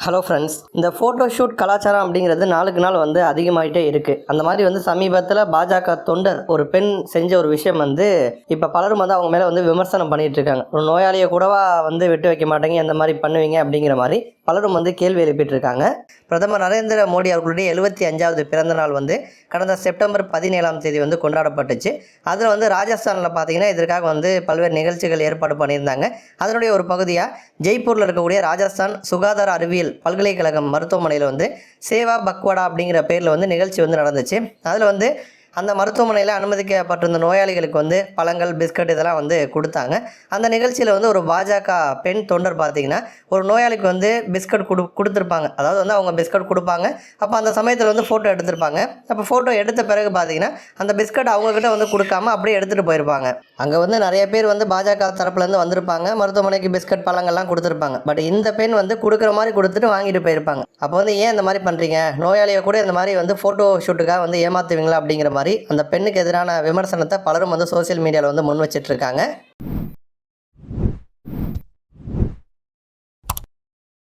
Hello friends இந்த photo shoot கலாச்சாரம் அப்படிங்கிறது நாளுக்கு நாள் வந்து அதிகமாகிட்டே இருக்குது அந்த மாதிரி வந்து சமீபத்தில் பாஜக தொண்டர் ஒரு பெண் செஞ்ச ஒரு விஷயம் வந்து இப்போ பலரும் வந்து அவங்க மேலே வந்து விமர்சனம் பண்ணிகிட்டு இருக்காங்க. ஒரு நோயாளியை கூடவா வந்து விட்டு வைக்க மாட்டேங்க இந்த மாதிரி பண்ணுவீங்க அப்படிங்கிற மாதிரி பலரும் வந்து கேள்வி எழுப்பிட்டிருக்காங்க. பிரதமர் நரேந்திர மோடி அவர்களுடைய எழுபத்தி அஞ்சாவது பிறந்த நாள் வந்து கடந்த செப்டம்பர் பதினேழாம் தேதி வந்து கொண்டாடப்பட்டுச்சு. அதில் வந்து ராஜஸ்தானில் பார்த்தீங்கன்னா இதற்காக வந்து பல்வேறு நிகழ்ச்சிகள் ஏற்பாடு பண்ணியிருந்தாங்க. அதனுடைய ஒரு பகுதியாக ஜெய்ப்பூரில் இருக்கக்கூடிய ராஜஸ்தான் சுகாதார அறிவியல் பல்கலைக்கழகம் மருத்துவமனையில் வந்து சேவா பக்வாடா அப்படிங்கிற பேரில் வந்து நிகழ்ச்சி வந்து நடந்துச்சு. அதில் வந்து அந்த மருத்துவமனையில் அனுமதிக்கப்பட்டிருந்த நோயாளிகளுக்கு வந்து பழங்கள் பிஸ்கட் இதெல்லாம் வந்து கொடுத்தாங்க. அந்த நிகழ்ச்சியில் வந்து ஒரு பாஜக பெண் தொண்டர் பார்த்தீங்கன்னா ஒரு நோயாளிக்கு வந்து பிஸ்கட் கொடு கொடுத்துருப்பாங்க. அதாவது வந்து அவங்க பிஸ்கட் கொடுப்பாங்க. அப்போ அந்த சமயத்தில் வந்து ஃபோட்டோ எடுத்திருப்பாங்க. அப்போ ஃபோட்டோ எடுத்த பிறகு பார்த்தீங்கன்னா அந்த பிஸ்கட் அவங்கக்கிட்ட வந்து கொடுக்காம அப்படியே எடுத்துகிட்டு போயிருப்பாங்க. அங்கே வந்து நிறைய பேர் வந்து பாஜக தரப்புலேருந்து வந்திருப்பாங்க. மருத்துவமனைக்கு பிஸ்கட் பழங்கள்லாம் கொடுத்துருப்பாங்க. பட் இந்த பெண் வந்து கொடுக்குற மாதிரி கொடுத்துட்டு வாங்கிட்டு போயிருப்பாங்க. அப்போ வந்து ஏன் இந்த மாதிரி பண்ணுறீங்க நோயாளியை கூட இந்த மாதிரி வந்து ஃபோட்டோ ஷூட்டுக்காக வந்து ஏமாத்துவீங்களா அப்படிங்கிற மாதிரி மாதிரி அந்த பெண்ணுக்கு எதிரான விமர்சனத்தை பலரும் வந்து சோஷியல் மீடியாவில் வந்து முன் வச்சிட்ருக்காங்க